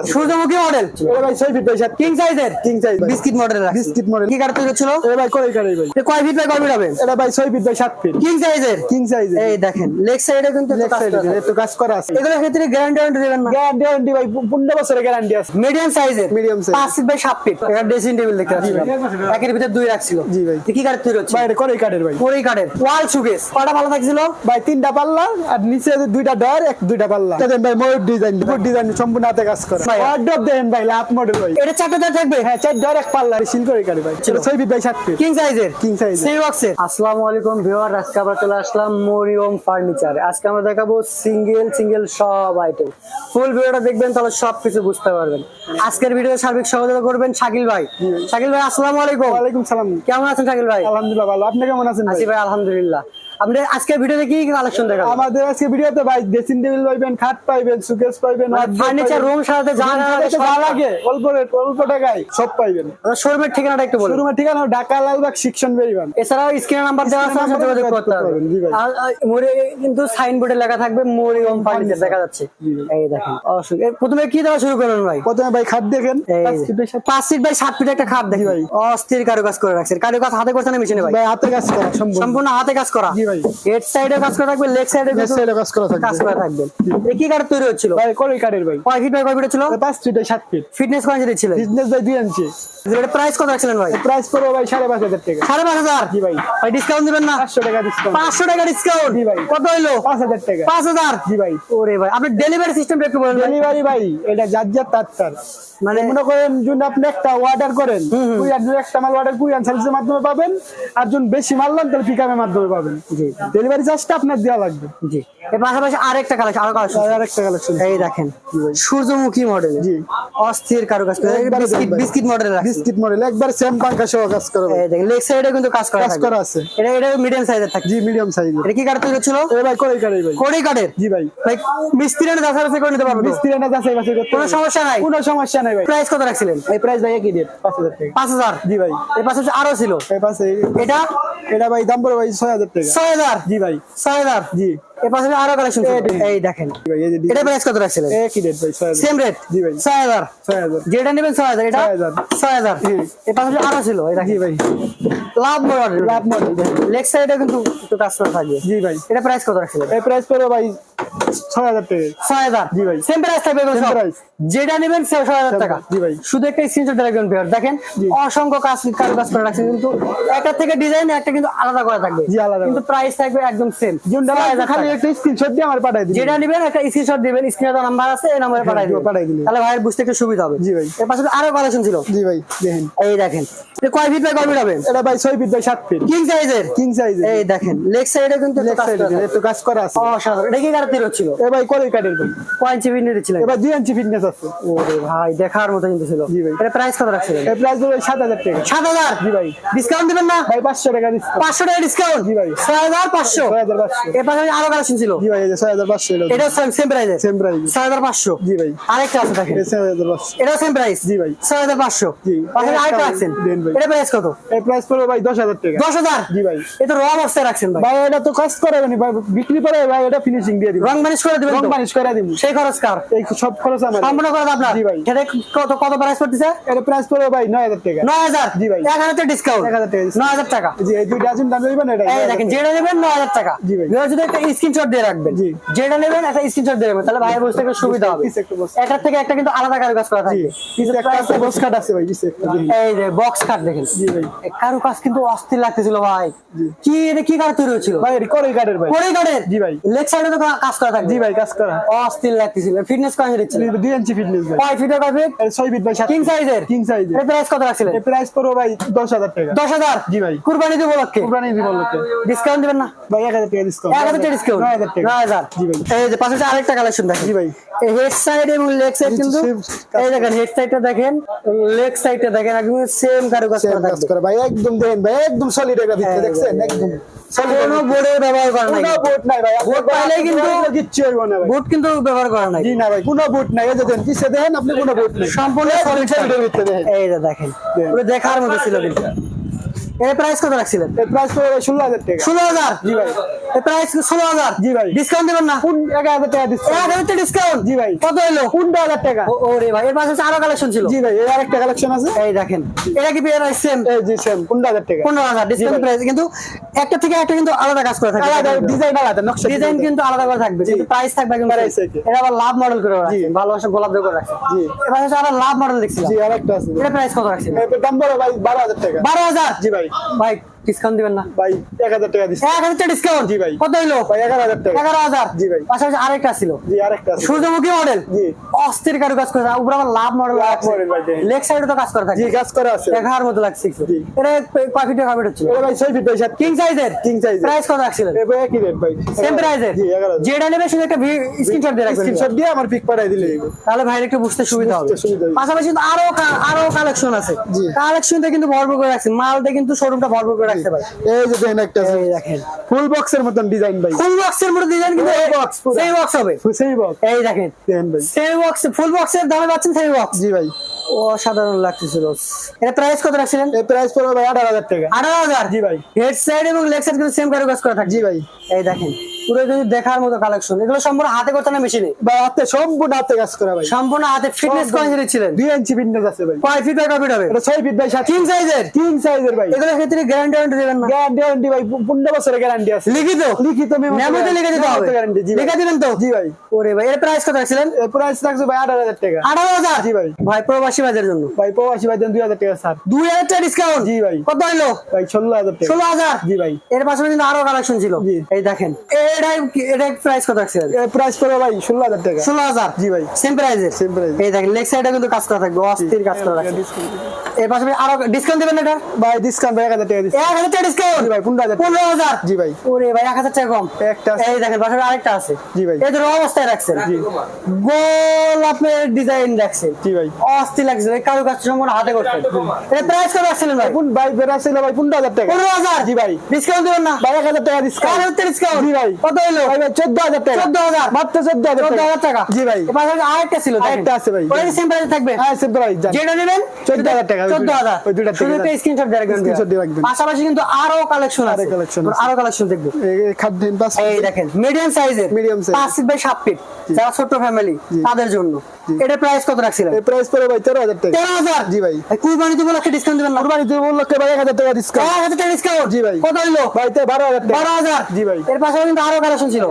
আছে। সূর্যমুখী মডেল এটা ভাই ছয় ফিট বাই সাত কিং সাইজের king size biscuit model biscuit model কি কাঠ তৈরি ছিল এটা ভাই করে কারে ভাই? কয় ফিট বাই কয় ফিট হবে? এটা ভাই ফিট বাই ফিট কিং সাইজের কিং সাইজ এই দেখেন লেগ সাইডে কিন্তু কাজ করা আছে। একটু কাজ করা আছে। এগুলোর ক্ষেত্রে গ্যারান্টি ওয়ারেন্টি দেবেন না? গ্যারান্টি গ্যারান্টি ভাই পনেরো বছরের গ্যারান্টি আছে। মিডিয়াম সাইজের size। পাঁচ feet by feet dressing table দেখতে পাচ্ছি একের ভিতরে দুই রাখছিল। জি ভাই। কি কাঠ তৈরি হচ্ছে? ভাই এটা করে ভাই। ওয়াল সুকেস কয়টা ভালো থাকছিল? ভাই তিনটা পাল্লা আর নিচে দুইটা ডর এক দুইটা পাল্লা। দেখেন ভাই ময়ূর ডিজাইন ডিজাইন সম্পূর্ণ হাতে কাজ করা। ভাই। ওয়ার্ডরোব দেখেন ভাই লাভ মডেল ভাই। এটা চারটে থাকবে? হ্যাঁ চার এক পাল্লা সিল করে কাটে ভাই। ছয় ফিট বাই সাত ফিট কিং সাইজের King size সেই বক্সের আসসালামু আলাইকুম ভিউয়ার আজকে আমরা চলে আসলাম মরিয়ম ফার্নিচার। আজকে আমরা দেখাবো সিঙ্গেল সিঙ্গেল সব আইটেম ফুল ভিডিওটা দেখবেন তাহলে সব কিছু বুঝতে পারবেন। আজকের ভিডিও সার্বিক সহযোগিতা করবেন শাকিল ভাই। শাকিল ভাই আসসালামু আলাইকুম। ওয়ালাইকুম সালাম। কেমন আছেন শাকিল ভাই? আলহামদুলিল্লাহ ভালো। আপনি কেমন আছেন ভাই আলহামদুলিল্লাহ। আপনি আজকের ভিডিওতে কি কালেকশন দেখাবো? আমাদের আজকে ভিডিওতে ভাই ড্রেসিং টেবিল পাইবেন খাট পাইবেন সুকেস পাইবেন ফার্নিচার রুম সাজাতে যা লাগে অল্প রেট অল্প টাকায় সব পাইবেন। শোরুমের ঠিকানাটা একটু বলুন। শোরুমের ঠিকানা ঢাকা লালবাগ শিক্ষণ বেরিবান। এছাড়াও স্ক্রিনে নাম্বার দেওয়া আছে আমার সাথে যোগাযোগ করতে মোড়ে কিন্তু সাইনবোর্ডে লেখা থাকবে ওম ফার্নিচার দেখা যাচ্ছে। এই দেখেন অসুবিধা। প্রথমে কি দেওয়া শুরু করবেন ভাই? প্রথমে ভাই খাট দেখেন। পাঁচ ফিট বাই সাত। ফিট একটা খাট দেখি ভাই। অস্থির কারুকাজ করে রাখছে কারুকাজ হাতে করছে না মেশিনে ভাই হাতে কাজ করা সম্পূর্ণ। সম্পূর্ণ হাতে কাজ করা। জি ভাই। হেড সাইডে কাজ করা থাকবে লেগ সাইডে Left side এ কাজ করা থাকবে। কাজ করা থাকবে। কি কাঠ তৈরি হচ্ছিল? ভাই করে কাঠের ভাই? কয় ফিট বাই কয় ফিট ছিল ভাই পাঁচ ফিটে ফিট ফিটনেস কয় ইঞ্চি ছিলেন বিজনেস ভাই দুই ইঞ্চি এটা প্রাইস কত রাখছিলেন ভাই? প্রাইস পড়বে ভাই সাড়ে পাঁচ হাজার টাকা। সাড়ে পাঁচ হাজার? জি ভাই। ভাই ডিসকাউন্ট দিবেন না? পাঁচশো টাকা ডিসকাউন্ট পাঁচশো টাকা ডিসকাউন্ট জি ভাই। কত হইল? পাঁচ হাজার টাকা। পাঁচ হাজার? জি ভাই। ওরে ভাই আপনি ডেলিভারি সিস্টেমটা একটু বলেন ডেলিভারি ভাই এটা যার যার তার তার। মানে করেন যদি আপনি একটা অর্ডার করেন কুরিয়ার একটা মাল অর্ডার কুরিয়ার সার্ভিসের মাধ্যমে পাবেন। আর যদি বেশি মাল নেন তাহলে পিকআপের মাধ্যমে পাবেন। জি ডেলিভারি চার্জটা আপনার দেওয়া লাগবে। জি। এর পাশাপাশি আরেকটা কালেকশন আরও কালেকশন আর একটা কালেকশন এই দেখেন সূর্যমুখী মডেল জি। অস্থির কারুকাজ করে। একবারে biscuit biscuit model biscuit model একবার সেম পাঙ্কা সহ কাজ করা। এই দেখেন লেগ সাইডে কিন্তু কাজ করা কাজ। করা আছে। এটা এটা মিডিয়াম সাইজের থাকে। জি মিডিয়াম সাইজ এটা কি কাঠ তৈরি ছিল এ ভাই করে কাটে ভাই? কোড়ি কাঠের জি ভাই। ভাই মিস্ত্রি এনে দেখা যাচ্ছে করে নিতে পারবে তো? মিস্ত্রি না যাচাই বাছাই করতে কোনো সমস্যা নাই? কোনো সমস্যা নাই ভাই। প্রাইস কত রাখছিলেন? এই প্রাইস ভাই একই পাঁচ হাজার টাকা। পাঁচ হাজার? জি ভাই। এর পাশাপাশি আরও ছিল। এই পাশে এটা? এটা ভাই দাম পড়ে ভাই ছয় হাজার টাকা। হাজার জি ভাই। হাজার জি। এর পাশাপাশি আরও কালেকশন এই দেখেন। জি ভাই এই যে এটা প্রাইস কত রাখছিলেন? একই রেট ভাই ছয় হাজার। সেম রেট জি ভাই। ছয় হাজার? যেটা নেবেন ছয় হাজার এটা 6,000 ছয় হাজার। হুম। এর পাশাপাশি আরও ছিল এই দেখেন। ভাই। Love model love model leg সাইডে কিন্তু একটু কাজ করা থাকবে জি ভাই। এটা প্রাইস কত রাখছিলেন? এই প্রাইস পড়বে ভাই ছয় হাজার টাকা। জি ভাই। সেম প্রাইস থাকবে এগুলো Same যেটা নেবেন ছয় হাজার টাকা। জি ভাই। শুধু একটা স্ক্রিনশট রাখবেন ভিউয়ার দেখেন অসংখ্য কাজ কারও কাজ করে রাখছেন কিন্তু একটা থেকে ডিজাইন একটা কিন্তু আলাদা করা থাকবে। জি, আলাদা কিন্তু প্রাইস থাকবে একদম সেম জুনটা খালি একটা স্ক্রিনশট দিয়ে আমার পাঠাই দিন যেটা নেবেন একটা স্ক্রিনশট দিবেন স্ক্রিনে নাম্বার আছে এই নাম্বারে পাঠাই দিবেন। পাঠাই দিলেন। তাহলে ভাইয়ের বুঝতে একটু সুবিধা হবে। জি ভাই। এর পাশে আরও কালেকশন ছিল। জি ভাই দেখেন। এই দেখেন এটা কয় ফিট বাই কয় ফিট হবে? এটা ভাই ছয় ফিট বাই সাত ফিট কিং সাইজের কিং সাইজ এই দেখেন লেগ সাইডে কিন্তু করা থাকবে। একটু কাজ করা আছে। অসাধারণ। এটা কি কারণে হচ্ছিল এ ভাই করে কাটের ভাই। কয় ইঞ্চি ফিট নিয়েছিলেন এবার দুই ইঞ্চি ফিটনেস আছে। ওরে ভাই দেখার মতো কিন্তু ছিল। জি ভাই। এটা প্রাইস কত রাখছিলেন? এই প্রাইস সাত হাজার টাকা। সাত হাজার? জি ভাই। ডিসকাউন্ট দিবেন না? ভাই পাঁচশো টাকা ডিসকাউন্ট পাঁচশো টাকা ডিসকাউন্ট জি ভাই। ছয় হাজার পাঁচশো? ছয় হাজার পাঁচশো। এর পাশে আরও কালেকশন ছিল। জি ভাই এই যে ছয় হাজার পাঁচশো এটা সেম প্রাইসে সেম প্রাইস ছয় হাজার পাঁচশো। জি ভাই। আরেকটা আছে দেখেন। এই ছয় হাজার পাঁচশো। এটাও সেম প্রাইস জি ভাই। ছয় হাজার পাঁচশো। জি। পাশে আরেকটা ভাই। এটা প্রাইস কত? এই প্রাইস পড়বে ভাই দশ হাজার টাকা। দশ হাজার? জি ভাই। এ তো র অবস্থায় রাখছেন ভাই। ভাই এটা তো কাজ ভাই। বিক্রি করে ভাই এটা ফিনিশিং দিয়ে দিব। রং মানিশ করে দিবেন রং মানিশ করে দিব। সেই খরচ কার? এই সব খরচ আমার। সম্পূর্ণ করে আপনার? জি ভাই। এটা কত কত প্রাইস পড়তেছে? এটা প্রাইস পড়বে ভাই নয় হাজার টাকা। নয় হাজার? জি ভাই। এক হাজার ডিসকাউন্ট এক হাজার টাকা। নয় হাজার টাকা। জি এই আছেন দাম দিবেন এটা দেখেন যেটা নেবেন নয় হাজার টাকা। জি ভাই। যদি একটা স্ক্রিনশট দিয়ে রাখবেন। যেটা নেবেন একটা স্ক্রিনশট দিয়ে রাখবেন তাহলে ভাই বুঝতে একটু সুবিধা হবে। একটু থেকে একটা কিন্তু আলাদা কারও কাজ করা বক্স কাট আছে ভাই দেখেন। এই যে বক্স কাট দেখেন। কারও কাজ কিন্তু অস্থির লাগতেছিল ভাই। কি এটা কি তৈরি হচ্ছিল ভাই করে কাটের ভাই। জি ভাই। লেগ সাইডে তো কাজ করা থাকবে। জি ভাই কাজ করা। অস্থির লাগতেছিল। ফিটনেস কয় দিচ্ছিল দুই ইঞ্চি ফিটনেস ভাই। কয় ফিটে কয় ফিট এটা ছয় ফিট ভাই কিং সাইজের কিং সাইজ এর? প্রাইস কত রাখছিলেন? এই প্রাইস পড়বে ভাই দশ হাজার টাকা। দশ হাজার? জি ভাই। কুরবানি দিব লক্ষ্যে কুরবানি দিব লোকে ডিসকাউন্ট দিবেন না? ভাই এক হাজার টাকা ডিসকাউন্ট এক হাজার ডিসকাউন্ট নয় হাজার টাকা। নয় হাজার। জি ভাই। এই যে পাশে আরেকটা কালেকশন দেখেন। জি ভাই। এই হেড সাইড এবং লেগ সাইড কিন্তু এই দেখেন হেড সাইডটা দেখেন লেগ সাইডটা দেখেন একদম সেম কারুকাজ করা কাজ থাকবে। করে ভাই একদম দেখেন ভাই একদম সলিড একটা ভিতরে দেখছেন? একদম কোনো বোর্ডের ব্যবহার করা নাই। কোনো বুট নাই ভাই। বুট পাইলেই কিন্তু- কিচ্ছু হইব না ভাই। বুট কিন্তু ব্যবহার করা নাই। জি না ভাই কোনো বুট নাই। এই যে দেন দেখেন? আপনি কোনো বুট নেই। সম্পূর্ণ ভিতরে দেখেন। এই দেখেন দেখেন। পুরো দেখার মতো ছিল কিন্তু। এর প্রাইস কত রাখছিলেন? এর প্রাইস ষোলো হাজার টাকা। ষোলো হাজার? জি ভাই। এর প্রাইস ষোলো হাজার? জি ভাই। ডিসকাউন্ট দেবেন না? কোন এক হাজার টাকা দিচ্ছে এক হাজার ডিসকাউন্ট জি ভাই। কত হলো? পনেরো হাজার টাকা। ও রে ভাই এর পাশে আরও কালেকশন ছিল। জি ভাই এর আরেকটা কালেকশন আছে। এই দেখেন এটা কি পেয়ে সেম এই জি সেম পনেরো হাজার টাকা। পনেরো হাজার ডিসকাউন্ট প্রাইস কিন্তু একটা থেকে একটা কিন্তু আলাদা কাজ করে আলাদা ডিজাইন আলাদা নকশা ডিজাইন কিন্তু আলাদা করে থাকবে। কিন্তু প্রাইস থাকবে Price same। এটা আবার লাভ মডেল করে রাখছে। ভালোবাসা গোলাপ দিয়ে করে রাখছে। জি। এবার হচ্ছে আবার লাভ মডেল দেখছিলাম। জি আরেকটা আছে। এটা প্রাইস কত রাখছে এর দাম বড় ভাই বারো হাজার টাকা। বারো হাজার? জি ভাই। ভাই ডিসকাউন্ট দিবেন না। ভাই এক হাজার টাকা দিচ্ছে। এক হাজার ডিসকাউন্ট জি ভাই। কত হইল? ভাই এগারো হাজার টাকা। এগারো হাজার? জি ভাই। পাশাপাশি আরেকটা ছিল জি আরেকটা আছে সূর্যমুখী মডেল জি। অস্থির কারু কাজ করে উপরে আবার লাভ মডেল লাভ model ভাই, লেগ সাইডে তো কাজ করে থাকে। জি কাজ করা আছে। দেখার মতো লাগছে জি। এটা কয় ফিটের কয় ফিট হচ্ছিল এটা ভাই ছয় ফিট ভাই কিং সাইজের King size প্রাইস কত রাখছিলেন? এবার একই রেট ভাই। সেম প্রাইজের জি এগারো হাজার। যেটা নেবে শুধু একটা স্ক্রিনশট দিয়ে রাখবেন। স্ক্রিনশট দিয়ে আমার পিক পাঠাই দিলে তাহলে ভাইয়ের একটু বুঝতে সুবিধা হবে। পাশাপাশি কিন্তু আরও আরও কালেকশন আছে। কালেকশনটা কিন্তু ভরপুর করে রাখছে মালটা কিন্তু শোরুমটা ভরপুর করে এই যে দেখেন একটা এই দেখেন। ফুল বক্সের মতন ডিজাইন ভাই। ফুল বক্সের মধ্যে ডিজাইন কিন্তু Full box, সেই বক্স হবে। সেই বক্স এই দেখেন। দেখেন ভাই। সেই বক্স ফুল বক্সের দামে পাচ্ছেন সেই বক্স জি ভাই। অসাধারণ লাগতেছিল এটা প্রাইস কত রাখছিলেন? এই প্রাইস পড়বে ভাই আঠারো হাজার টাকা। আঠারো হাজার? জি ভাই। হেড সাইড এবং লেগ সাইড কিন্তু সেম কারুকাজ করা থাকে জি ভাই। এই দেখেন। পুরো কিন্তু দেখার মতো কালেকশন এগুলো সম্পূর্ণ হাতে করতে না মেশিনে ভাই হাতে সম্পূর্ণ হাতে কাজ করা ভাই। সম্পূর্ণ হাতে ফিটনেস। কয়েন ছিলেন। দুই ইঞ্চি ফিটনেস আছে ভাই। কয় ফিট কয় হবে? এটা ছয় ফিট ভাই সাত কিং সাইজের কিং সাইজের ভাই। এগুলোর ক্ষেত্রে গ্যারান্টি ওয়ারেন্টি দেবেন না। গ্যারান্টি ভাই পনেরো বছরের গ্যারান্টি আছে। লিখিত? লিখিত মেমোতে লিখে দিতে হবে। গ্যারান্টি জি লিখে দিবেন তো? জি ভাই। ওরে ভাই এর প্রাইস কত রাখছিলেন? এর প্রাইস রাখছে ভাই আঠারো হাজার টাকা। আঠারো হাজার? জি ভাই। ভাই প্রবাসী বাজারের জন্য। ভাই প্রবাসী ভাই দেন দুই হাজার টাকা স্যার দুই হাজার টাকা ডিসকাউন্ট জি ভাই। কত হইল? ভাই ষোলো হাজার টাকা। ষোলো হাজার? জি ভাই। এর পাশে কিন্তু আরও কালেকশন ছিল। জি। এই দেখেন। এটাই এটা প্রাইস কত রাখছিলেন প্রাইস পড়বে ভাই ষোলো হাজার টাকা। ষোলো হাজার? জি ভাই। সেম প্রাইজের Same price। এই দেখেন লেগ সাইডে কিন্তু কাজ করা থাকবে অস্থির কাজ করা থাকবে এর পাশে আরও ডিসকাউন্ট দেবেন না এটা? ভাই ডিসকাউন্ট ভাই এক হাজার টাকা দিচ্ছি এক হাজার টাকা ডিসকাউন্ট ভাই পনেরো হাজার পনেরো হাজার? জি ভাই। ওরে ভাই এক হাজার টাকা কম। একটা এই দেখেন পাশে আরেকটা আছে। জি ভাই। এই ধরো অবস্থায় রাখছেন। গোল আপনার ডিজাইন রাখছেন। জি ভাই। অস্থির লাগছে ভাই কারও কাছে সম্পূর্ণ হাতে করছেন। এটা প্রাইস কত রাখছিলেন ভাই? কোন টাকা। জি ভাই। ডিসকাউন্ট দেবেন না। ভাই টাকা এক ডিসকাউন্ট হাজার টাকা ডিসকাউন্ট জি ভাই। কত হইল? ভাই ভাই চোদ্দ হাজার টাকা। চোদ্দ হাজার। মাত্র চোদ্দ হাজার চোদ্দ হাজার টাকা? জি ভাই। পাশে আরেকটা ছিল আরেকটা আছে ভাই। ওটা সেম প্রাইস থাকবে? হ্যাঁ সে ভাই জান যেটা নেবেন 14,000 টাকা, ওই চোদ্দ দুইটা- হাজার। ওই দুইটার শুধু স্ক্রিনশট দিয়ে রাখবেন Screenshot দিয়ে রাখবেন। পাশাপাশি কিন্তু আরও কালেকশন আছে। আছে। আরও কালেকশন দেখব। খাদ্য পাঁচ এই দেখেন মিডিয়াম সাইজের। পাঁচ ফিট বাই ফিট যারা ছোট ফ্যামিলি তাদের জন্য। এটা প্রাইস কত রাখছিলেন? এর প্রাইস পড়বে ভাই তেরো হাজার টাকা। তেরো হাজার? জি ভাই। কুরবানি তো বলে ডিসকাউন্ট দেবেন না। কুরবানি ভাই এক হাজার টাকা ডিসকাউন্ট এক হাজার টাকা ডিসকাউন্ট জি ভাই। কত হইল? ভাই তো বারো হাজার টাকা। বারো হাজার। জি ভাই। এর পাশে কিন্তু আরও কালেকশন ছিল।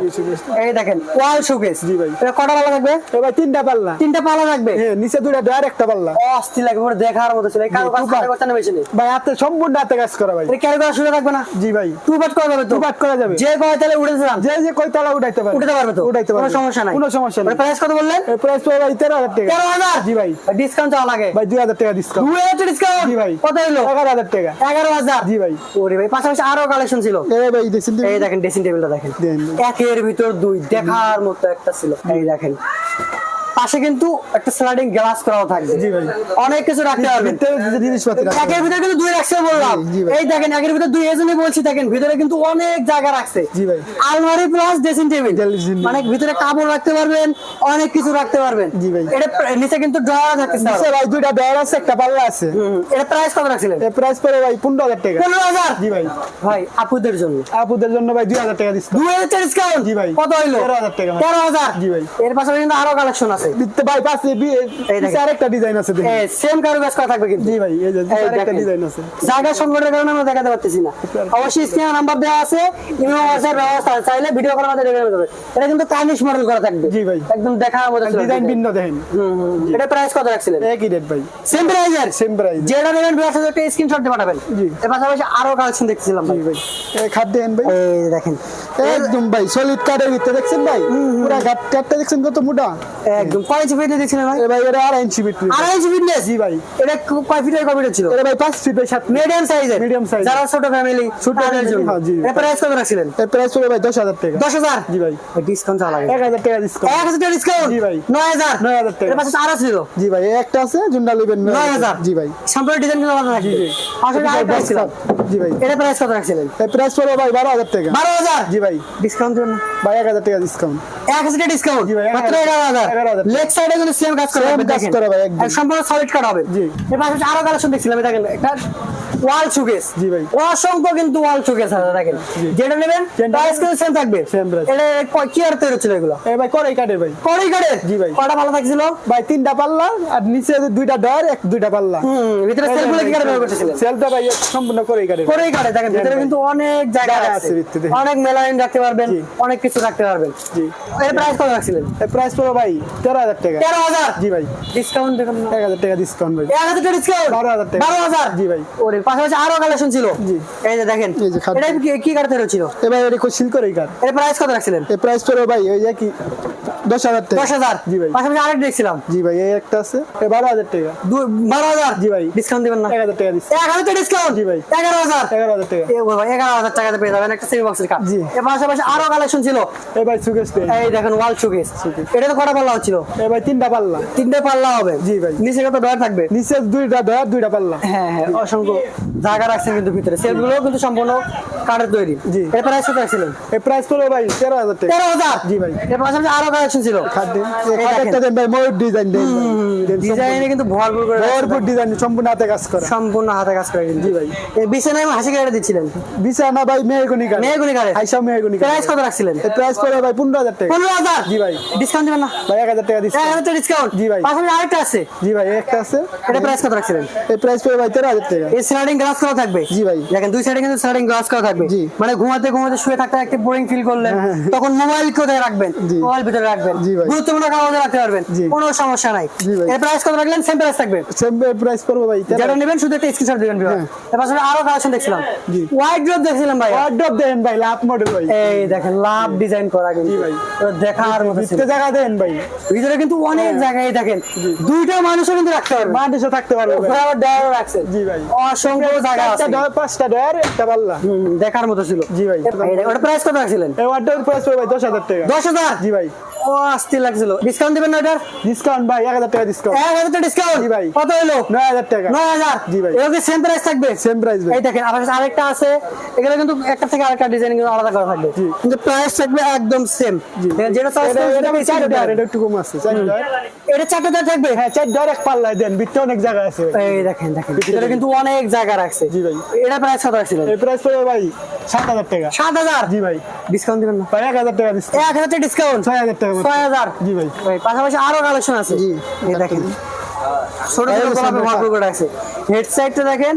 এই দেখেন ওয়াল শোকেস জি ভাই। এটা কটা পাল্লা থাকবে? এ ভাই তিনটা পাল্লা। তিনটা পাল্লা থাকবে? হ্যাঁ নিচে ডয়ার একটা পাল্লা। অস্থির পুরো দেখার মতো ছিল। কারও দুবার। করতে না বেশি নেই ভাই হাতে সম্পূর্ণ হাতে কাজ করা ভাই। এটা ক্যারি থাকবে না? জি ভাই। টু বাট করা যাবে তো? দুপাট করা যাবে। যে কয় তাহলে যান যে যে তালা উঠাইতে পারবে। উঠতে পারবে তো? উঠাইতে পারবে। কোনো সমস্যা নাই। কোনো সমস্যা নেই। প্রাইস কত বললেন? প্রাইস পড়বে ভাই তেরো হাজার টাকা। তেরো হাজার? জি ভাই। ডিসকাউন্ট চাওয়া লাগে। ভাই দুই হাজার টাকা ডিসকাউন্ট দুই হাজার ডিসকাউন্ট জি ভাই। কত হলো এগারো হাজার টাকা। এগারো হাজার? জি ভাই। ওরে ভাই পাশাপাশি আরও কালেকশন ছিল। এ ভাই তো? এই দেখেন ড্রেসিং টেবিলটা দেখেন। একের ভিতর দুই দেখার মতো একটা ছিল। এই দেখেন। পাশে কিন্তু একটা স্লাইডিং গ্লাস করাও থাকবে। জি ভাই। অনেক কিছু রাখতে পারবেন রাখা একের ভিতরে কিন্তু দুই রাখছে বললাম। এই দেখেন একের ভিতরে দুই এজনই বলছি দেখেন ভিতরে কিন্তু অনেক জায়গা রাখছে। জি ভাই। আলমারি প্লাস ড্রেসিং টেবিল মানে ভিতরে কাপড় রাখতে পারবেন অনেক কিছু রাখতে পারবেন। জি ভাই। এটা নিচে কিন্তু ড্রয়ার থাকতেছে নিচে ভাই দুইটা ডয়ার আছে একটা পাল্লা আছে। এটা প্রাইস কত রাখছিলেন? এর প্রাইস পড়বে ভাই পনেরো হাজার টাকা। পনেরো হাজার? জি ভাই। ভাই আপুদের জন্য। আপুদের জন্য ভাই দুই হাজার টাকা ডিসকাউন্ট দুই হাজার ডিসকাউন্ট জি ভাই। কত হইল? তেরো হাজার টাকা। তেরো হাজার? জি ভাই। এর পাশাপাশি কিন্তু আরও কালেকশন আছে। দিতে ভাই পাশে এই দেখেন। আরেকটা ডিজাইন আছে দেখুন সেম কারুকাজ করা থাকবে কিন্তু। জি ভাই এই যে আরেকটা ডিজাইন আছে। জায়গা সংকটের কারণে আমরা দেখাতে পারতেছি না। অবশ্যই স্ক্রিনে নাম্বার দেওয়া আছে ইমেল হোয়াটসঅ্যাপ ব্যবস্থা আছে। চাইলে ভিডিও কলের মাধ্যমে দেখে নেবে এটা কিন্তু কার্নিশ মডেল করা থাকবে। জি ভাই। একদম দেখার মতো ডিজাইন ভিন্ন দেখেন। এটা প্রাইস কত রাখছিলেন? একই রেট ভাই। সেম প্রাইজের সেম প্রাইস যেটা নেবেন ব্যবস্থা একটা স্ক্রিনশট দিয়ে পাঠাবেন। জি। এর পাশাপাশি আরও কালেকশন দেখছিলাম ভাই। ভাই। এই খাট দেন ভাই এই দেখেন। একদম ভাই সলিড কাঠের ভিতরে দেখছেন ভাই? পুরা কাঠ দেখছেন কত মোটা? একদম। কয় ইঞ্চি ফিট দিয়েছিলেন ভাই? ভাই এটা আড়াই ইঞ্চি ফিট আড়াই ইঞ্চি ফিট জি ভাই। এটা কয় ফিটের কম্পিউটার ছিল? এটা ভাই পাঁচ ফিট সাত মিডিয়াম সাইজ মিডিয়াম সাইজ যারা ছোট ফ্যামিলি ছোট হ্যাঁ, এর প্রাইস কত রাখছিলেন? এর প্রাইস হলো ভাই 10000 টাকা। 10000 জি ভাই। ডিসকাউন্ট চালা 1000 টাকা ডিসকাউন্ট এক হাজার ডিসকাউন্ট জি ভাই। 9000 9000 টাকা। এর পাশে ছিল? জি ভাই একটা আছে জুন্ডা নেবেন 9000 জি ভাই। সম্পূর্ণ ডিজাইন কিন্তু আলাদা রাখছি আসলে আর প্রাইস ছিল। জি ভাই। এর প্রাইস কত রাখছিলেন? এর প্রাইস হলো ভাই 12000 টাকা। 12000 জি ভাই। ডিসকাউন্ট জন্য। ভাই 1000 টাকা ডিসকাউন্ট 1000 টাকা ডিসকাউন্ট জি ভাই মাত্র 11000 লেগ সাইডে যদি সেম কাজ কাজ সম্পূর্ণ সলিড কাট হবে। জি। এবার আরও কালেকশন দেখছিলাম এটা একটা ওয়াল শোকেস। জি ভাই। অসংখ্য কিন্তু ওয়াল শোকেস আছে দেখেন। যেটা নেবেন প্রাইস কিন্তু সেম থাকবে। Same price। এটা কি আর তৈরি ছিল এগুলো? এ ভাই করে কাটে ভাই। কড়াই কাটে জি ভাই। কটা ভালো থাকছিল? ভাই তিনটা পাল্লা আর নিচে দুইটা ডর এক দুইটা পাল্লা। হুম ভিতরে সেলগুলো কি কাটে ব্যবহার করতেছিলেন? সেলটা ভাই সম্পূর্ণ করে কাটে করেই কাটে দেখেন ভিতরে কিন্তু অনেক জায়গা আছে। ভিতরে। অনেক মেলাইন রাখতে পারবেন অনেক কিছু রাখতে পারবেন। জি। এর প্রাইস কত রাখছিলেন? এই প্রাইস পড়ো ভাই তেরো হাজার টাকা। তেরো হাজার? জি ভাই। ডিসকাউন্ট দেবেন না। এক হাজার টাকা ডিসকাউন্ট ভাই। এক হাজার টাকা ডিসকাউন্ট বারো হাজার টাকা। বারো হাজার? জি ভাই। ওরে পাশাপাশি আরও কালেকশন ছিল। এই যে দেখেন এটা কি- ছিল? এটা এর প্রাইস কত রাখছিলেন? এই প্রাইস পড়ো ভাই ওই কি? দশ হাজার দশ হাজার। জি ভাই। পাশাপাশি আরেক দেখছিলাম। জি ভাই এই একটা আছে। বারো হাজার টাকা। বারো হাজার? জি ভাই। ডিসকাউন্ট দিবেন না। এক হাজার টাকা দিচ্ছি। এক হাজার ডিসকাউন্ট জি ভাই। এগারো হাজার? এগারো হাজার টাকা। এগারো হাজার টাকাতে পেয়ে যাবেন একটা সেমি বক্সের কাপ জি। এর পাশাপাশি আরও কালেকশন ছিল। এ ভাই সুকেশ এই দেখেন ওয়াল শোকেস এটা তো কটা পাল্লা হচ্ছিল? ভাই তিনটা পাল্লা। তিনটে পাল্লা হবে? জি ভাই। নিচে কত ডয়ার থাকবে? নিচে দুইটা ডর দুইটা পাল্লা। হ্যাঁ হ্যাঁ অসংখ্য জায়গা রাখছেন কিন্তু ভিতরে। সেগুলো কিন্তু সম্পূর্ণ কাঠের তৈরি। জি। এর প্রাইস কত রাখছিলেন? এই প্রাইস পড়ো ভাই তেরো হাজার তেরো হাজার? জি ভাই। এর পাশাপাশি আরও কালেকশন ছিল। দেন। ভাই ময়ূর ডিজাইন ডিজাইনে কিন্তু ভরপুর করে ভরপুর ডিজাইন সম্পূর্ণ হাতে কাজ করা। সম্পূর্ণ হাতে কাজ করে জি ভাই। এই বিছানায় হাসি কেটে দিচ্ছিলেন। বিছানা ভাই মেহগুনি মেহগনি? আইসা মেহগুনি কাঠ প্রাইস কত রাখছিলেন? এই প্রাইস পড়ো ভাই পনেরো হাজার টাকা। পনেরো হাজার? জি ভাই। ডিসকাউন্ট দিবেন না? ভাই এক হাজার টাকা দিচ্ছি এক হাজার টাকা ডিসকাউন্ট জি ভাই। পাশাপাশি আরেকটা আছে। জি ভাই একটা আছে। এটা প্রাইস কত রাখছিলেন? এই প্রাইস পড়ো ভাই তেরো হাজার টাকা। এই স্লাইডিং গ্লাস করা থাকবে? জি ভাই। দেখেন দুই সাইডে কিন্তু স্লাইডিং গ্লাস করা থাকবে। জি। মানে ঘুমাতে ঘুমাতে শুয়ে থাকতে একটা বোরিং ফিল করলেন তখন মোবাইল কোথায় রাখবেন? জি। মোবাইল ভিতরে রাখবেন। জি ভাই। গুরুত্বপূর্ণ কাগজে রাখতে পারবেন। কোনো সমস্যা নাই। এর প্রাইস কত রাখলেন? সেম প্রাইস থাকবে। সেম প্রাইস পড়ব ভাই। যেটা নেবেন শুধু একটা স্ক্রিনশট দিবেন হ্যাঁ। এর পাশে আরও কালেকশন দেখছিলাম। হোয়াইট ড্রপ দেখছিলাম ভাই। অর্ডার দেন ভাই লাভ মডেল ভাই। এই দেখেন লাভ ডিজাইন করা কিন্তু। ভাই। দেখার মতো ভিতরে জায়গা দেন ভাই। ভিতরে কিন্তু অনেক জায়গায় দেখেন। দুইটা মানুষও কিন্তু রাখতে পারবে। মানুষও থাকতে পারবে ভাই। আবার ডয়ারও রাখছে। জি ভাই। অসংখ্য জায়গা আছে। ডয়ার পাঁচটা ডয়ার একটা পাল্লা। দেখার মতো ছিল। জি ভাই। ওটা প্রাইস কত রাখছিলেন? এই অর্ডার প্রাইস ভাই দশ হাজার টাকা। দশ হাজার? জি ভাই। আস্তি লাগছিল। ডিসকাউন্ট দিবেন না এটার? ডিসকাউন্ট ভাই এক হাজার টাকা ডিসকাউন্ট এক হাজার টাকা ডিসকাউন্ট ভাই। কত হলো নয় হাজার টাকা। নয় হাজার? জি ভাই। এগুলো সেম প্রাইস থাকবে? সেম প্রাইস ভাই। এই দেখেন আরেকটা আছে। এগুলো কিন্তু একটা থেকে আরেকটা ডিজাইন কিন্তু আলাদা করা থাকবে। কিন্তু প্রাইস থাকবে একদম সেম যেটা চয়েস এটা- চার ডয়ার এটা একটু কম আছে চার এটা চারটা দেওয়া থাকবে? হ্যাঁ চার ডয়ার এক পাল্লা দেন ভিতরে অনেক জায়গা আছে। এই দেখেন দেখেন। ভিতরে কিন্তু অনেক জায়গা রাখছে। জি ভাই। এটা প্রাইস কত রাখছিলেন? এই প্রাইস পড়বে ভাই সাত হাজার টাকা। সাত হাজার? জি ভাই। ডিসকাউন্ট দিবেন না। ভাই এক হাজার টাকা ডিসকাউন্ট এক হাজার টাকা ডিসকাউন্ট ছয় হাজার টাকা। ছয় হাজার। জি ভাই। পাশাপাশি আরও কালেকশন আছে। জি। দেখেন। ছোট ছোট গোলাপে ভরপুর করে আছে হেড সাইডটা দেখেন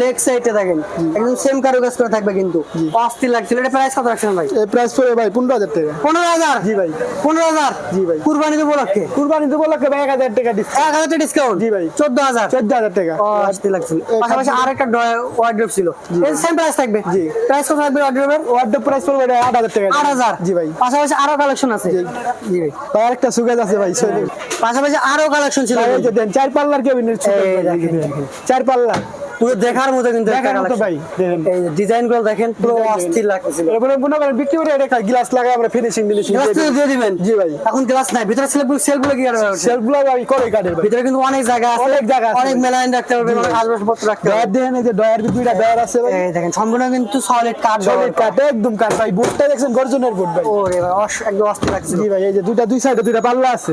লেগ সাইডটা দেখেন। একদম সেম কারুকাজ করে থাকবে কিন্তু। অস্থির লাগছিল। এটা প্রাইস কত রাখছিলেন ভাই? এই প্রাইস পড়বে ভাই পনেরো হাজার টাকা। পনেরো হাজার? জি ভাই। পনেরো হাজার? জি ভাই। কুরবানি কুরবানি ভাই এক হাজার টাকা ডিসকাউন্ট এক হাজার টাকা ডিসকাউন্ট জি ভাই। চোদ্দ হাজার? চোদ্দ হাজার টাকা। অস্থির লাগছিল। পাশাপাশি খাদ্য- আরেকটা ওয়ার্ড্রপ ছিল। সেম প্রাইস থাকবে? জি। প্রাইস কত থাকবে ওয়ার্ড্রপের প্রাইস পড়বে আট হাজার টাকা। আট হাজার? জি ভাই। পাশাপাশি আরও কালেকশন আছে। জি। ভাই। ভাই আরেকটা সুগেজ আছে ভাই পাশাপাশি আরও কালেকশন ছিল চার পাল্লার কেউ চার পাল্লা। পুরো দেখার মতো কিন্তু দেখার মতো ভাই এই ডিজাইনগুলো দেখেন পুরো অস্থির এরপরে মনে করেন বিক্রি করে এটা গ্লাস লাগাই আমরা ফিনিশিং ফিনিশিং গ্লাস দিয়ে দিবেন? জি ভাই। এখন গ্লাস নাই ভিতরে সেলফ সেলফগুলো কি করবে সেলফগুলো ভাই করে কাটের ভাই। ভিতরে কিন্তু অনেক জায়গা আছে। অনেক জায়গা আছে অনেক মেলাইন রাখতে পারবেন অনেক আসবাবপত্র রাখতে ডয়ার পারবেন দেখেন এই যে ডয়ার দুইটা ডয়ার আছে ভাই। এই দেখেন সম্পূর্ণ কিন্তু সলিড সলিড কাট একদম কাট ভাই। দেখছেন গর্জনের বোর্ড ভাই। ওরে ভাই একদম অস্থির লাগছিল জি ভাই এই যে দুইটা দুই সাইডে দুইটা পাল্লা আছে।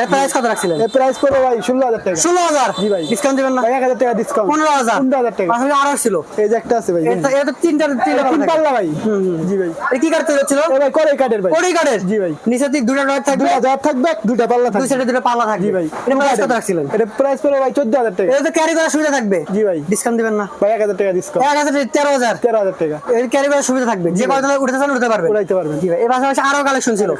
এর প্রাইস কত রাখছিলেন? এর প্রাইস পড়বে ভাই ষোলো হাজার টাকা। ষোলো হাজার? জি ভাই। ডিসকাউন্ট দিবেন না? ভাই এক হাজার টাকা ডিসকাউন্ট পনেরো হাজার? পনেরো হাজার টাকা। পাশাপাশি আরও ছিল। এই যে একটা আছে ভাই এটা এটা তিনটা তিনটা তিন পাল্লা পাল্লা ভাই। জি ভাই। এটা কি কাটতে ছিল? ভাই করে কাটের ভাই। কোড়ি কাঠের? জি ভাই। নিচে দিক দুটো ডট থাকবে? দুইটা ডয়ার থাকবে দুইটা পাল্লা দুই সাইডে দুটো পাল্লা থাকবে। জি ভাই। এটা প্রাইস কত রাখছিলেন? এটা প্রাইস পড়বে ভাই চোদ্দ হাজার টাকা। এটা তো ক্যারি করার সুবিধা থাকবে। জি ভাই। ডিসকাউন্ট দিবেন না। ভাই এক হাজার টাকা ডিসকাউন্ট এক হাজার তেরো হাজার। তেরো হাজার টাকা। এর ক্যারি করার সুবিধা থাকবে। যে উঠতে চান উঠতে পারবেন জি ভাই। এর পাশাপাশি আরও কালেকশন ছিল।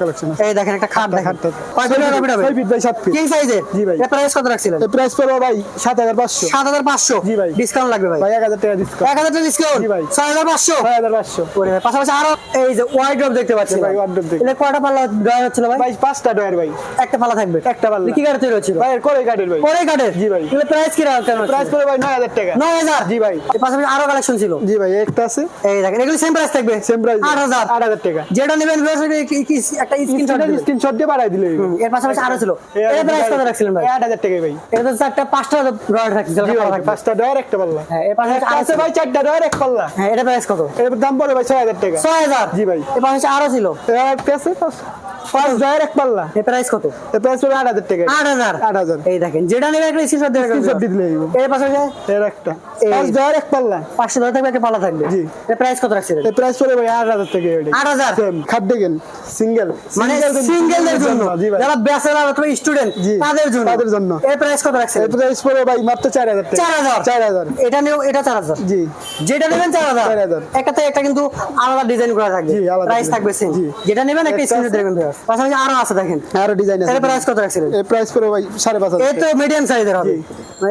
এই দেখেন একটা খাট দেখেন। কয় ফিট হবে ছয় ফিট বাই সাত ফিট কিং সাইজের জি ভাই। এর প্রাইস কত রাখছিলেন? এই প্রাইস পড়বে ভাই সাত হাজার পাঁচশো। সাত হাজার পাঁচশো। জি ভাই। ডিসকাউন্ট লাগবে ভাই। ভাই এক হাজার টাকা ডিসকাউন্ট এক হাজার টাকা ডিসকাউন্ট ভাই। ছয় হাজার পাঁচশো? ছয় হাজার পাঁচশো। ওরে ভাই, পাশাপাশি আরও এই যে ওয়াইড দেখতে পাচ্ছি জি ভাই, ভাই। wardrobe এটা কয়টা পাল্লা ড্রয়ার হচ্ছিল ভাই? ভাই পাঁচটা ডয়ার ভাই। একটা পাল্লা থাকবে। একটা পাল্লা। কি কাঠের তৈরি হচ্ছিল ভাই? করে কাটের ভাই। পরে কাঠের জি ভাই। এগুলো প্রাইস কি রাখতেন প্রাইস পড়বে ভাই নয় হাজার টাকা। নয় হাজার? জি ভাই। এর পাশাপাশি আরও কালেকশন ছিল। জি ভাই একটা আছে। এই দেখেন এগুলো সেম প্রাইস থাকবে। সেম প্রাইস আট হাজার। আট হাজার টাকা। যেটা নেবেন একটা স্ক্রিনশট স্ক্রিনশট দিয়ে বাড়াই দিলে এর পাশাপাশি আরও ছিল। এর প্রাইস কত রাখছিলেন ভাই? আট হাজার টাকা ভাই। এটা তো চারটা পাঁচটা থাকছে ভাই পাঁচটা ডয়ার একটা একটা পাল্লা হ্যাঁ এর পাশে আছে ভাই চারটা ডয়ার এক পাল্লা হ্যাঁ এটা প্রাইস কত? এর দাম পড়ে ভাই ছয় হাজার টাকা। ছয় হাজার? জি ভাই। এর পাশে আরও ছিল। এর একটা আছে পাঁচ- পাঁচ এক পাল্লা এর প্রাইস কত? এর প্রাইস পড়বে আট টাকা। আট হাজার? এই দেখেন যেটা নেবে একটা স্ক্রিনশট দিয়ে রাখবেন। স্ক্রিনশট দিলে এর পাশে এর একটা। পাঁচ ডয়ার এক পাল্লা পাঁচশো ধরে থাকবে একটা পালা থাকবে। জি। এর প্রাইস কত রাখছিলেন? এর প্রাইস পড়বে ভাই আট হাজার টাকা এটা আট হাজার? সেম খাট দেখেন সিঙ্গেল মানে সিঙ্গেলদের জন্য জি ভাই। যারা ব্যাচেলার অথবা স্টুডেন্ট তাদের জন্য। তাদের জন্য। এর প্রাইস কত রাখছেন এর প্রাইস পড়বে ভাই মাত্র চার হাজার টাকা। চার হাজার? চার হাজার। এটা নিয়েও এটা চার হাজার। জি। যেটা নেবেন চার হাজার। একটাতে একটা কিন্তু আলাদা ডিজাইন করা থাকবে। প্রাইস থাকবে সেম যেটা নেবেন একটা দেখবেন পাশাপাশি আরও আছে দেখেন। আরও ডিজাইন আছে। এর প্রাইস কত রাখছিলেন? এর প্রাইস পড়বে ভাই সাড়ে পাঁচ হাজার এই তো মিডিয়াম সাইজের হবে।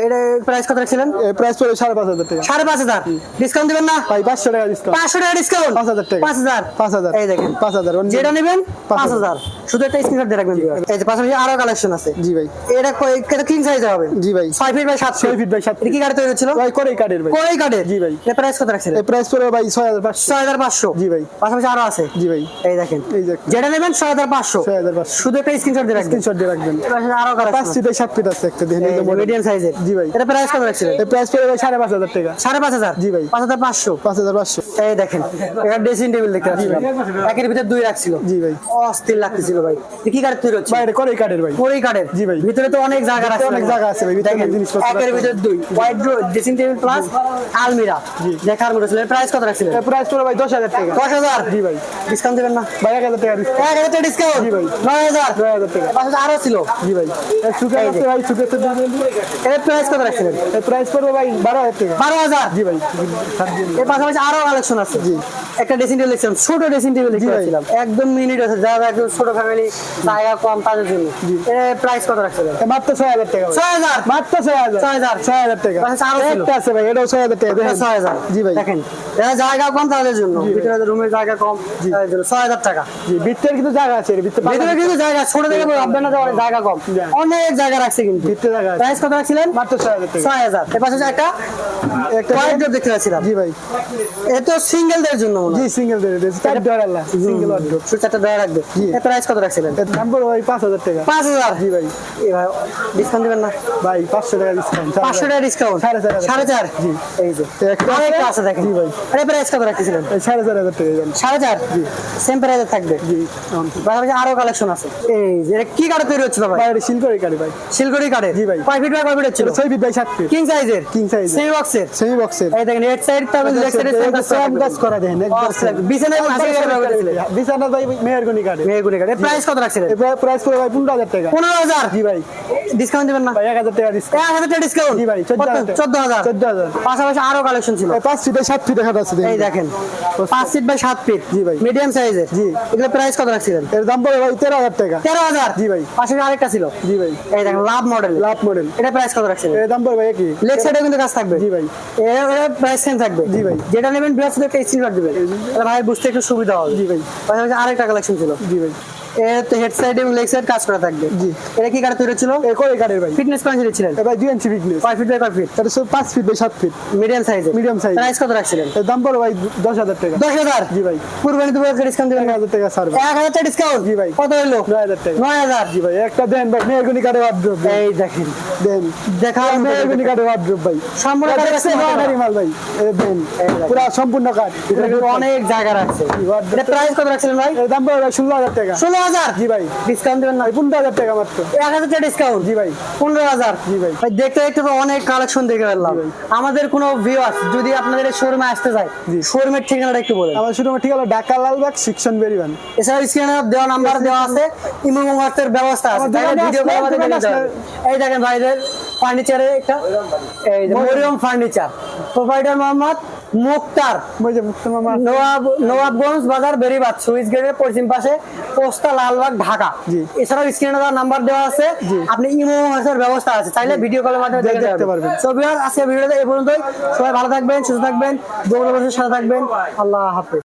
এটা প্রাইস কত রাখছিলেন? এর প্রাইস পড়বে সাড়ে পাঁচ হাজার টাকা। সাড়ে পাঁচ হাজার। ডিসকাউন্ট দিবেন না? ভাই পাঁচশো টাকা ডিসকাউন্ট পাঁচশো টাকা ডিসকাউন্ট পাঁচ হাজার টাকা। পাঁচ হাজার। পাঁচ হাজার। এই দেখেন। পাঁচ হাজার অন্য- যেটা নেবেন পাঁচ পাঁচ হাজার। হাজার। শুধু একটা স্ক্রিনশট দিয়ে রাখবেন এই যে পাশাপাশি আরও কালেকশন আছে। জি ভাই। এটা কিং সাইজে হবে। জি ভাই। ছয় ফিট বাই সাত ছয় ফিট বাই সাত এটা কি গাড়ি তৈরি হচ্ছিল? ভাই করে কাঠের ভাই। কাঠের? জি ভাই। এর প্রাইস কত রাখছিলেন? এর প্রাইস পড়বে ভাই ছয় হাজার পাঁচশো। ছয় হাজার পাঁচশো? জি ভাই। পাশাপাশি আরও আছে? জি ভাই। এই দেখেন। এই যে যেটা নেবেন ছয় হাজার পাঁচশো। ছয় হাজার পাঁচশো। শুধু একটা স্ক্রিনশট দিয়ে রাখবেন। স্ক্রিনশট দিয়ে রাখবেন। এর পাশে আরও পাঁচ কালেকশন সাত ফিট আছে একটা দেখেন এই মিডিয়াম সাইজের জি ভাই। এটা প্রাইস কত রাখছিলেন? এর প্রাইস পড়বে ভাই সাড়ে পাঁচ হাজার টাকা। সাড়ে পাঁচ হাজার? জি ভাই। পাঁচ হাজার পাঁচশো? পাঁচ হাজার পাঁচশো। এই দেখেন এটা ড্রেসিং টেবিল দেখতে একের ভিতরে দুই রাখছিল। জি ভাই। অস্থির লাগতেছিল ভাই। কি কাঠ তৈরি হচ্ছে? ভাই এটা করে কাঠের ভাই। ওই কাঠের। জি ভাই। ভিতরে তো অনেক জায়গা রাখছে অনেক জায়গা আছে ভাই, ভিতরে দেখেন, জিনিসপত্র একের। ভিতরে দুই। হোয়াইট ড্রেসিং টেবিল প্লাস আলমিরা। দেখার মতো ছিল প্রাইস কত রাখছিলেন? প্রাইস পড়বে ভাই দশ হাজার টাকা। দশ হাজার? জি ভাই। ডিসকাউন্ট দেবেন না? ভাই এক হাজার টাকা এক হাজার ডিসকাউন্ট জি ভাই। নয় হাজার? নয় হাজার টাকা। পাশে আরও ছিল। জি ভাই। এর সুগার এই যে। আছে ভাই সুগার এর প্রাইস কত রাখছিলেন? এর প্রাইস পড়বে ভাই বারো হাজার টাকা। বারো হাজার? জি ভাই। এর পাশাপাশি আরও কালেকশন আছে। জি। একটা ড্রেসিং টেবিল দেখছিলাম ছোট ড্রেসিং টেবিল একদম মিনিট আছে যারা একদম ছোট ফ্যামিলি জায়গা কম তাদের জন্য। এর প্রাইস কত রাখছিলেন? মাত্র ছয় হাজার টাকা ছয় হাজার? মাত্র ছয় হাজার। ছয় হাজার। ছয় হাজার টাকা। পাশে আরও ছিল। একটা আছে ভাই এটাও ছয় হাজার টাকা দেখেন। ছয় হাজার। জি ভাই। দেখেন যারা জায়গা কম তাদের জন্য। ভিতরে রুমের জায়গা কম তাদের জন্য ছয় হাজার টাকা। জি ভিতরে কিন্তু জায়গা আছে ভিতরে ভিতরে কিন্তু জায়গা ছোট বড় আপনার না অনেক জায়গা কম। অনেক জায়গা রাখছে কিন্তু। ভিতরে জায়গা প্রাইস কত রাখছিলেন? মাত্র ছয় হাজার টাকা। ছয় হাজার। এর পাশে একটা একটা হোয়াইট ডোর দেখতে পাচ্ছিলাম। জি ভাই। এ তো সিঙ্গেলদের জন্য জি সিঙ্গেল চার আল্লাহ সিঙ্গেল শুধু চারটা রাখবে জি। প্রাইস কত রাখছিলেন? পড়বে ভাই পাঁচ হাজার টাকা। পাঁচ হাজার? জি ভাই। এবার ডিসকাউন্ট দিবেন না? ভাই পাঁচশো টাকা ডিসকাউন্ট পাঁচশো টাকা ডিসকাউন্ট সাড়ে চার জি। এই যে। একটা আছে? দেখেন। জি ভাই। আরে প্রাইস কত চার হাজার টাকা সাড়ে চার? সেম প্রাইসে থাকবে? জি। পাশাপাশি আরও কালেকশন আছে। এই যে এটা কি কাঠে তৈরি হচ্ছে ভাই ভাই এটা শিল করে ভাই। শিলগুড়ি কাঠে জি ভাই। কয় ফিট বাই কয় ফিট ছিল এটা ছয় ফিট বাই সাত ফিট কিং সাইজের কিং size সেই বক্সের সেমি বক্সের এই দেখেন হেড সাইড তারপর লেগ সাইডে সেম কাজ করা দেন করে ব্যবহার বিছানা ভাই মেহেরগনি কাটে মেয়েগুলি কাঠে প্রাইস কত রাখছিলেন? প্রাইস করে ভাই পনেরো হাজার টাকা। পনেরো হাজার? জি ভাই। ডিসকাউন্ট দিবেন না? ভাই এক হাজার টাকা ডিসকাউন্ট এক হাজার টাকা ডিসকাউন্ট জি ভাই, 14,000 চোদ্দ হাজার? চোদ্দ হাজার। পাশাপাশি আরও কালেকশন ছিল। পাঁচ ফিটে সাত ফিটে খাট আছে এই দেখেন পাঁচ ফিট বাই সাত ফিট জি ভাই। মিডিয়াম সাইজের জি। এগুলো প্রাইস কত রাখছিলেন? এর দাম পড়ে ভাই তেরো হাজার টাকা। তেরো হাজার? জি ভাই। পাশে আরেকটা ছিল। জি ভাই। এই দেখেন লাভ মডেল লাভ মডেল এটা প্রাইস কত রাখছিলেন? এর দাম পড়ে ভাই কি লেগ সাইডে কিন্তু কাজ থাকবে। জি ভাই। এর প্রাইস সেম থাকবে। জি ভাই। যেটা নেবেন বৃহস্পতি একটা স্ক্রিনশট দিবেন। তাহলে ভাই বুঝতে একটু সুবিধা হবে। জি ভাই। আরেকটা কালেকশন ছিল। জি ভাই। এর তো হেড সাইড এবং লেগ সাইড কাজ করা থাকবে। জি। এটা কি কাঠে তৈরি ছিল ভাই। ফিটনেস ছিলেন? ভাই inch fitness feet by feet এটা সব ফিট বাই ফিট মিডিয়াম সাইজের Medium size। প্রাইস কত রাখছিলেন? দাম পড়ে ভাই দশ হাজার টাকা। দশ হাজার? জি ভাই। কুরবানি তো ডিসকাউন্ট দেবেন? টাকা টাকা ডিসকাউন্ট জি ভাই। কত হলো নয় হাজার টাকা। নয় হাজার? জি ভাই একটা দেন ভাই কাটে ওয়ার্ড্রোব এই দেখেন। দেন। দেখা কাটে ওয়ার্ড্রোব ভাই। সম্পূর্ণ মাল ভাই। দেন। পুরা সম্পূর্ণ কাঠ। অনেক জায়গা রাখছে। এটা প্রাইস কত রাখছিলেন ভাই? দাম পড়ে টাকা। ষোলো হাজার। জি ভাই। ডিসকাউন্ট দেবেন না। পনেরো হাজার টাকা মাত্র। এক হাজার টাকা ডিসকাউন্ট জি ভাই। পনেরো হাজার। জি ভাই। ভাই দেখতে দেখতে তো অনেক কালেকশন দেখে ফেললাম। আমাদের কোনো ভিউয়ার্স যদি আপনাদের শোরুমে আসতে চায় শোরুমের ঠিকানাটা একটু বলেন। আমার শুধু ঠিক হলো ঢাকা লালবাগ শিক্ষণ বেরিবান এছাড়াও স্ক্রিনে দেওয়া নাম্বার দেওয়া আছে। ইমো ব্যবস্থা আছে। তাই ভিডিও। এই দেখেন ভাইদের ফার্নিচারে একটা এই Mariam. Furniture provider Mohammad Muktar. Nawabganj বাজার বেরিবাদ সুইচ গেটের পশ্চিম পাশে পোস্তা লালবাগ ঢাকা। এছাড়াও স্ক্রিনে দেওয়া নাম্বার দেওয়া আছে। আপনি ইমো হোয়াটসঅ্যাপ ব্যবস্থা আছে। চাইলে ভিডিও কলের মাধ্যমে দেখে দেখে দেখতে পারবেন। সো বিহার আজকে ভিডিওটা এই পর্যন্তই। সবাই ভালো থাকবেন সুস্থ থাকবেন। দৌড় সাথে থাকবেন। আল্লাহ হাফেজ।